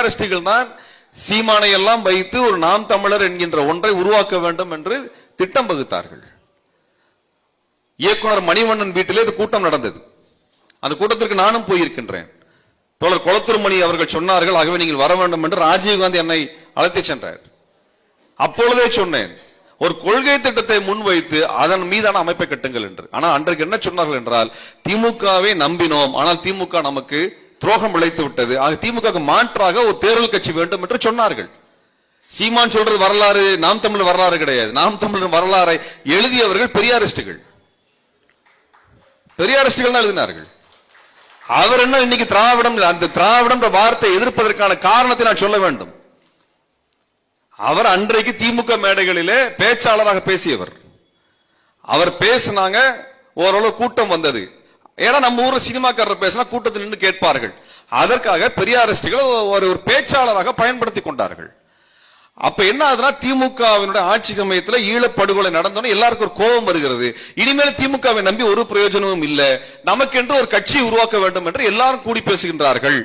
அரஸ்டிகள் தான் சீமானை எல்லாம் வைத்து ஒரு நாம் தமிழர் என்கின்ற ஒன்றை உருவாக்க வேண்டும் என்று திட்டம் வகுத்தார்கள். இயக்குனர் மணிவண்ணன் வீட்டிலே இது கூட்டம் நடந்தது. அந்த கூட்டத்திற்கு நானும் போயிருக்கின்றேன். தோழர் குளத்திருமணி அவர்கள் சொன்னார்கள் ஆகவே நீங்கள் வர வேண்டும் என்று ராஜீவ்காந்தி என்னை அழைத்து சென்றார். அப்பொழுதே சொன்னேன் ஒரு கொள்கை திட்டத்தை முன்வைத்து அதன் மீதான அமைப்பை கட்டுங்கள் என்று. ஆனால் அன்றைக்கு என்ன சொன்னார்கள் என்றால் திமுகவை நம்பினோம் ஆனால் திமுக நமக்கு துரோகம் விளைத்து விட்டது. ஆக திமுக மாற்றாக ஒரு தேர்தல் கட்சி வேண்டும் என்று சொன்னார்கள். சீமான் சொல்றது வரலாறு நாம் தமிழ் வரலாறு கிடையாது. நாம் தமிழ் வரலாறை எழுதியவர்கள் பெரியாரிஸ்டுகள். பெரியாரிஸ்டுகள் தான் எழுதினார்கள். அவர் என்ன இன்னைக்கு திராவிடம் அந்த திராவிடம் வார்த்தை எதிர்ப்பதற்கான காரணத்தை நான் சொல்ல வேண்டும். அவர் அன்றைக்கு திமுக மேடைகளிலே பேச்சாளராக பேசியவர். அவர் பேசினாங்க ஓரளவு கூட்டம் வந்தது. ஏன்னா நம்ம ஊர்ல சினிமாக்காரர் பேசினா கூட்டத்தில் நின்று கேட்பார்கள். அதற்காக பெரியாரிஸ்டுகள் ஒரு ஒரு பேச்சாளராக பயன்படுத்தி கொண்டார்கள். அப்ப என்ன ஆகுதுன்னா திமுகவினுடைய ஆட்சி சமயத்துல ஈழப்படுகொலை நடந்தோன்னு எல்லாருக்கும் ஒரு கோபம் வருகிறது. இனிமேல் திமுகவை நம்பி ஒரு பிரயோஜனமும் இல்லை. நமக்கென்று ஒரு கட்சி உருவாக்க வேண்டும் என்று எல்லாரும் கூடி பேசுகின்றார்கள்.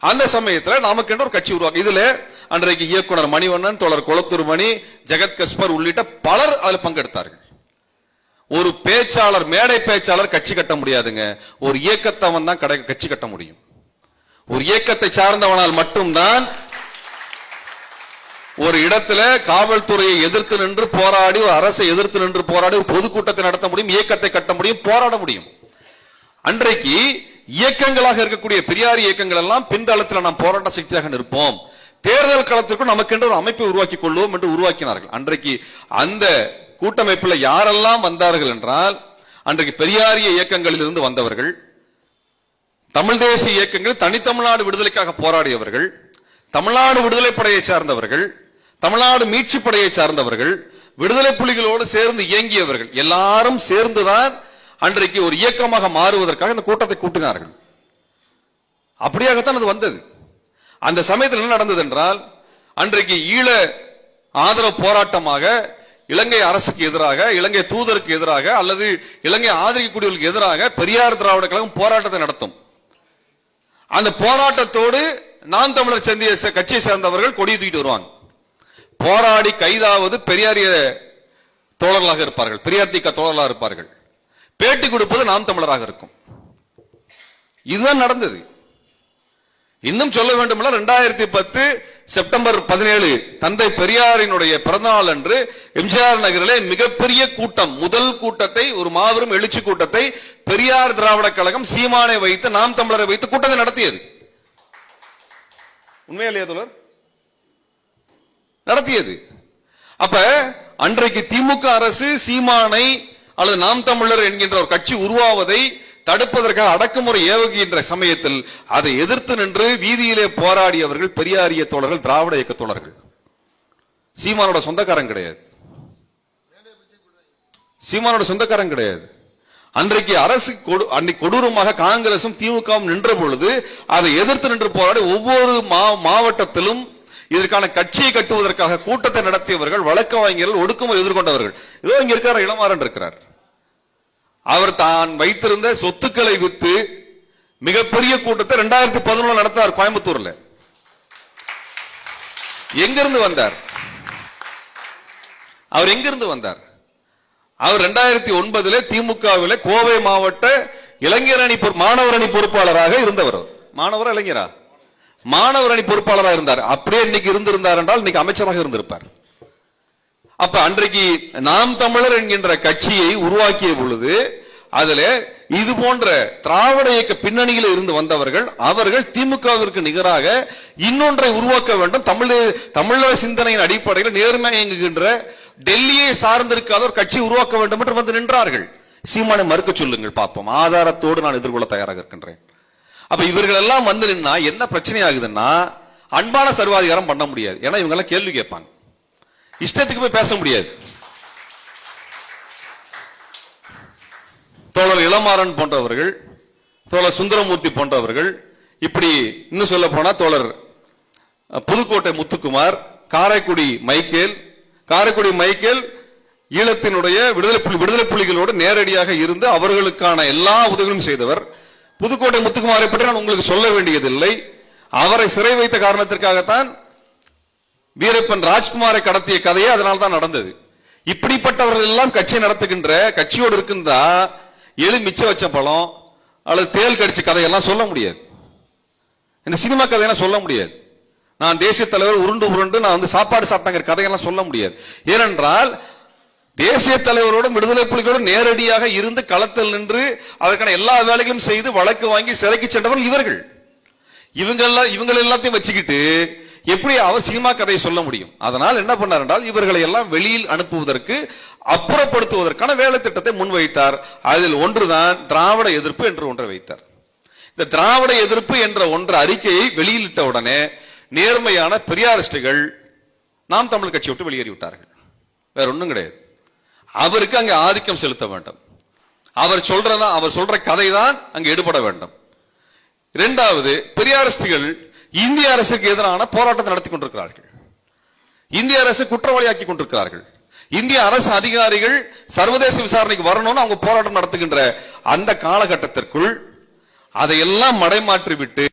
அந்த சமயத்துல நமக்கென்று ஒரு கட்சி உருவாக்க இதுல அன்றைக்கு இயக்குனர் மணிவண்ணன் தொடர் குளத்தூர் மணி ஜெகத் கஸ்பர் உள்ளிட்ட பலர் அதில் பங்கெடுத்தார்கள். ஒரு பேச்சாளர் மேடை பேச்சாளர் கட்சி கட்ட முடியாதுங்க. ஒரு இயக்கத்தவன் தான் கடை- கட்சி கட்ட முடியும். ஒரு இயக்கத்தை சார்ந்தவனால் மட்டும்தான் ஒரு இடத்துல காவல்துறையை எதிர்த்து நின்று போராடி ஒரு அரசை எதிர்த்து நின்று போராடி ஒரு பொதுக்கூட்டத்தை நடத்த முடியும் இயக்கத்தை கட்ட முடியும் போராட முடியும். அன்றைக்கு இயக்கங்களாக இருக்கக்கூடிய பெரியார் இயக்கங்கள் எல்லாம் பின்தளத்தில் நாம் போராட்ட சக்தியாக நிற்போம். தேர்தல் களத்திற்கும் நமக்கென்று ஒரு அமைப்பை உருவாக்கி கொள்வோம் என்று உருவாக்கினார்கள். அன்றைக்கு அந்த கூட்டமைப்பில் யாரெல்லாம் வந்தார்கள் என்றால் அன்றைக்கு பெரியாரிய இயக்கங்களில் இருந்து வந்தவர்கள் தமிழ் தேசிய இயக்கங்கள் தனித்தமிழ்நாடு விடுதலைக்காக போராடியவர்கள் தமிழ்நாடு விடுதலை படையை சார்ந்தவர்கள் தமிழ்நாடு மீட்சி படையை சார்ந்தவர்கள் விடுதலை புலிகளோடு சேர்ந்து இயங்கியவர்கள் எல்லாரும் சேர்ந்துதான் அன்றைக்கு ஒரு இயக்கமாக மாறுவதற்காக இந்த கூட்டத்தை கூட்டினார்கள். அப்படியாகத்தான் அது வந்தது. அந்த சமயத்தில் என்ன நடந்தது என்றால் அன்றைக்கு ஈழ ஆதரவு போராட்டமாக இலங்கை அரசுக்கு எதிராக இலங்கை தூதருக்கு எதிராக அல்லது இலங்கை ஆதரிக்கக்கூடியவர்களுக்கு எதிராக பெரியார் திராவிட கழகம் போராட்டத்தை நடத்தும். அந்த போராட்டத்தோடு நான் தமிழர் சந்திய கட்சியை சேர்ந்தவர்கள் கொடி தூக்கிட்டு வருவாங்க. போராடி கைதாவது பெரியாரிய தோழர்களாக இருப்பார்கள். பெரியார் திக்க தோழர்களாக இருப்பார்கள். பேட்டி கொடுப்பது நாம் தமிழராக இருக்கும். இதுதான் நடந்தது. இன்னும் சொல்ல வேண்டுமென்றால் ரெண்டாயிரத்தி பத்து செப்டம்பர் பதினேழு தந்தை பெரியாரினுடைய பிறந்தநாள் அன்று எம்ஜிஆர் நகரிலே மிகப்பெரிய கூட்டம் முதல் கூட்டத்தை ஒரு மாபெரும் எழுச்சி கூட்டத்தை பெரியார் திராவிட கழகம் சீமானை வைத்து நாம் தமிழரை வைத்து கூட்டத்தை நடத்தியது. உண்மையா தோழர்? நடத்தியது. அப்ப அன்றைக்கு திமுக அரசு சீமானை அல்லது நாம் தமிழர் என்கின்ற ஒரு கட்சி உருவாவதை தடுப்பதற்காக அடக்குமுறை ஏவுகின்ற சமயத்தில் அதை எதிர்த்து நின்று வீதியிலே போராடியவர்கள் பெரியாரிய தோழர்கள் திராவிட இயக்க தோழர்கள். சீமானோட சொந்தக்காரன் கிடையாது. சீமானோட சொந்தக்காரன் கிடையாது. அன்றைக்கு அரசு கொடு- அன்னைக்கு கொடூரமாக காங்கிரசும் திமுகவும் நின்ற பொழுது அதை எதிர்த்து நின்று போராடி ஒவ்வொரு மா- மாவட்டத்திலும் இதற்கான கட்சியை கட்டுவதற்காக கூட்டத்தை நடத்தியவர்கள் வழக்கறிஞர்கள் ஒடுக்குமுறை எதிர்கொண்டவர்கள். இதோ இங்க இருக்கிற இளமாறன் இருக்கிறார். அவர் தான் வைத்திருந்த சொத்துக்களை வித்து மிகப்பெரிய கூட்டத்தை ரெண்டாயிரத்தி பதினொன்று நடத்தார் கோயம்புத்தூர்ல. எங்கிருந்து வந்தார்? அவர் எங்கிருந்து வந்தார்? அவர் ரெண்டாயிரத்தி ஒன்பதுல திமுகவில கோவை மாவட்ட இளைஞர் அணி மாணவர் அணி பொறுப்பாளராக இருந்தவர் மாணவரா இளைஞரா? மாணவர் அணி பொறுப்பாளராக இருந்தார். அப்படியே இன்னைக்கு இருந்திருந்தார் என்றால் இன்னைக்கு அமைச்சராக இருந்திருப்பார். அப்ப அன்றைக்கு நாம் தமிழர் என்கின்ற கட்சியை உருவாக்கிய பொழுது அதுல இது போன்ற திராவிட இயக்க பின்னணியில் இருந்து வந்தவர்கள் அவர்கள் திமுகவிற்கு நிகராக இன்னொன்றை உருவாக்க வேண்டும். தமிழ் தமிழர் சிந்தனையின் அடிப்படையில் நேர்மை இயங்குகின்ற டெல்லியை சார்ந்திருக்காத ஒரு கட்சி உருவாக்க வேண்டும் என்று வந்து நின்றார்கள். சீமானை மறுக்க சொல்லுங்கள் பார்ப்போம். ஆதாரத்தோடு நான் எதிர்கொள்ள தயாராக இருக்கின்றேன். அப்ப இவர்கள் எல்லாம் வந்து நின்னா என்ன பிரச்சனை ஆகுதுன்னா அன்பான சர்வாதிகாரம் பண்ண முடியாது. ஏன்னா இவங்க எல்லாம் கேள்வி கேட்பாங்க. இஷ்டத்துக்கு போய் பேச முடியாது. தோழர் இளமாறன் போன்றவர்கள் தோழர் சுந்தரமூர்த்தி போன்றவர்கள் இப்படி இன்னும் சொல்ல போனா தோழர் புதுக்கோட்டை முத்துக்குமார் காரைக்குடி மைக்கேல் காரைக்குடி மைக்கேல் ஈழத்தினுடைய விடுதலை புலி விடுதலை புலிகளோடு நேரடியாக இருந்து அவர்களுக்கான எல்லா உதவிகளும் செய்தவர். புதுக்கோட்டை முத்துக்குமாரை பற்றி நான் உங்களுக்கு சொல்ல வேண்டியதில்லை. அவரை சிறை வைத்த காரணத்திற்காகத்தான் வீரப்பன் ராஜ்குமாரை கடத்திய கதையே அதனால தான் நடந்தது. இப்படிப்பட்டவர்கள் எல்லாம் கட்சி நடத்துகின்ற கட்சியோடு இருக்குந்தா எலி மிச்ச வச்ச பழம் அல்லது தேல் கடிச்ச கதையெல்லாம் சொல்ல முடியாது. இந்த சினிமா கதையெல்லாம் சொல்ல முடியாது. நான் தேசிய தலைவர் உருண்டு உருண்டு நான் வந்து சாப்பாடு சாப்பிட்டாங்கிற கதையெல்லாம் சொல்ல முடியாது. ஏனென்றால் தேசிய தலைவரோடும் விடுதலை புலிகளோடும் நேரடியாக இருந்து களத்தில் நின்று அதற்கான எல்லா வேலைகளும் செய்து வழக்கு வாங்கி சிறைக்கு சென்றவர்கள் இவர்கள். இவங்க எல்லாம் இவங்க எல்லாத்தையும் வச்சுக்கிட்டு எப்படி அவர் சினிமா கதையை சொல்ல முடியும்? அதனால் என்ன பண்ணார் என்றால் இவர்களை எல்லாம் வெளியில் அனுப்புவதற்கு அப்புறப்படுத்துவதற்கான வேலை திட்டத்தை முன்வைத்தார். அதில் ஒன்றுதான் திராவிட எதிர்ப்பு என்று ஒன்றை வைத்தார். இந்த திராவிட எதிர்ப்பு என்ற ஒன்ற அறிக்கையை வெளியிட்ட உடனே நேர்மையான பெரியாரிஸ்டுகள் நாம் தமிழ் கட்சி விட்டு வெளியேறி விட்டார்கள் வேற ஒன்றும் கிடையாது. அவருக்கு அங்கே ஆதிக்கம் செலுத்த வேண்டும். அவர் சொல்றதான் அவர் சொல்ற கதை தான் அங்கே எடுபட வேண்டும். இரண்டாவது பெரியாரிஸ்டுகள் இந்திய அரசுக்கு எதிரான போராட்டத்தை நடத்தி கொண்டிருக்கிறார்கள். இந்திய அரசு குற்றவாளியாக்கி கொண்டிருக்கிறார்கள். இந்திய அரசு அதிகாரிகள் சர்வதேச விசாரணைக்கு வரணும்னு அவங்க போராட்டம் நடத்துகின்ற அந்த காலகட்டத்திற்குள் அதையெல்லாம் மடைமாற்றி விட்டு